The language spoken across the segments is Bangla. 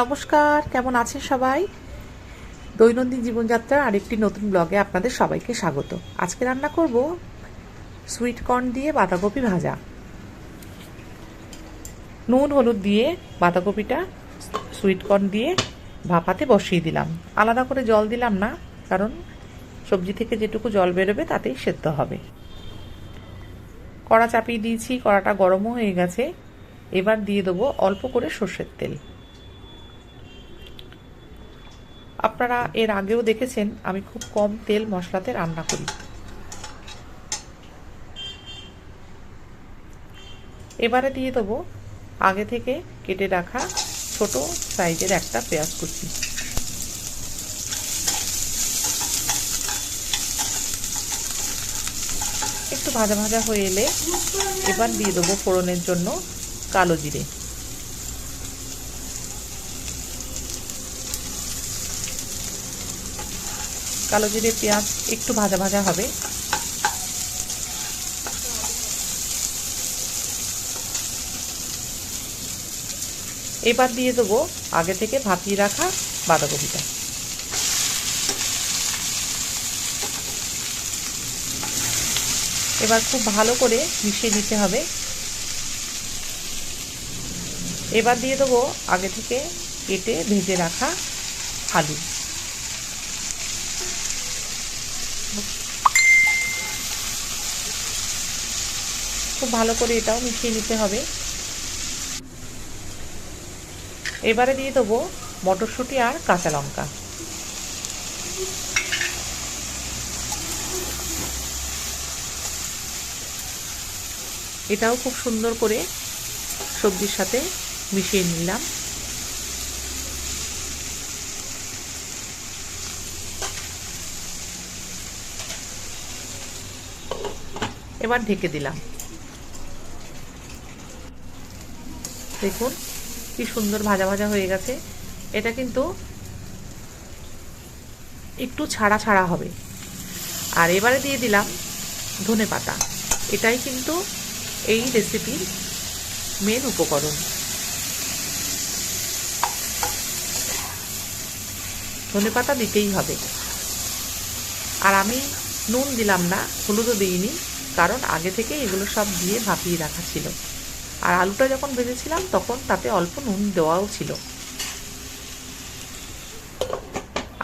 নমস্কার, কেমন আছেন সবাই? দৈনন্দিন জীবনযাত্রার আরেকটি নতুন ব্লগে আপনাদের সবাইকে স্বাগত। আজকে রান্না করব সুইট কর্ন দিয়ে বাঁধাকপি ভাজা। নুন, হলুদ দিয়ে বাঁধাকপিটা সুইট কর্ন দিয়ে ভাপাতে বসিয়ে দিলাম। আলাদা করে জল দিলাম না, কারণ সবজি থেকে যেটুকু জল বেরোবে তাতেই সেদ্ধ হবে। কড়া চাপিয়ে দিয়েছি, কড়াটা গরমও হয়ে গেছে। এবার দিয়ে দেবো অল্প করে সর্ষের তেল। আপনারা এর আগেও দেখেছেন, আমি খুব কম তেল মশলাতে রান্না করি। এবারে দিয়ে দেবো আগে থেকে কেটে রাখা ছোট সাইজের একটা পেঁয়াজ কুচি। একটু ভাজা ভাজা হয়ে এলে এবার দিয়ে দেবো ফোড়নের জন্য কালো জিরে। কালো জিরে পেঁয়াজ একটু ভাজা ভাজা হবে। এবার দিয়ে দেবো আগে থেকে ভাপিয়ে রাখা বাঁধাকপিটা। এবার খুব ভালো করে মিশিয়ে নিতে হবে। এবার দিয়ে দেবো আগে থেকে কেটে ভেজে রাখা আলু। খুব ভালো করে এটাও মিশিয়ে নিতে হবে। এবারে দিয়ে দেবো মটরশুঁটি আর কাঁচা লঙ্কা। এটাও খুব সুন্দর করে সবজির সাথে মিশিয়ে নিলাম। এবার ঢেকে দিলাম। দেখুন, কি সুন্দর ভাজা ভাজা হয়ে গেছে। এটা কিন্তু একটু ছাড়া ছাড়া হবে। আর এবারে দিয়ে দিলাম ধনে পাতা। এটাই কিন্তু এই রেসিপির মেন উপকরণ। ধনে পাতা দিতেই হবে। আর আমি নুন দিলাম না, হলুদও দিইনি। কারণ আগে থেকে এগুলো সব দিয়ে ভাপিয়ে রাখা ছিল। আর আলুটা যখন ভেজেছিলাম, তখন তাতে অল্প নুন দেওয়াও ছিল।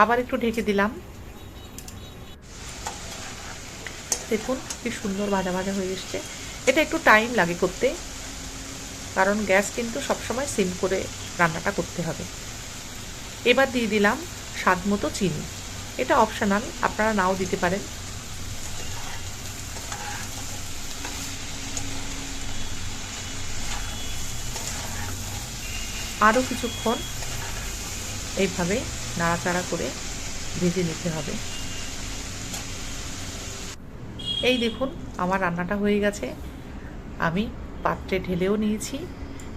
আবার একটু ঢেকে দিলাম। দেখুন, কি সুন্দর ভাজা ভাজা হয়ে এসছে। এটা একটু টাইম লাগে করতে, কারণ গ্যাস কিন্তু সবসময় সিম করে রান্নাটা করতে হবে। এবার দিয়ে দিলাম স্বাদ মতো চিনি। এটা অপশনাল, আপনারা নাও দিতে পারেন। আরও কিছুক্ষণ এইভাবে নাড়াচাড়া করে ভেজে নিতে হবে। এই দেখুন, আমার রান্নাটা হয়ে গেছে। আমি পাত্রে ঢেলেও নিয়েছি।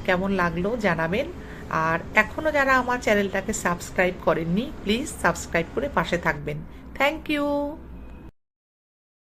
কেমন লাগল জানাবেন। আর এখনও যারা আমার চ্যানেলটাকে সাবস্ক্রাইব করেননি, প্লিজ সাবস্ক্রাইব করে পাশে থাকবেন। Thank you.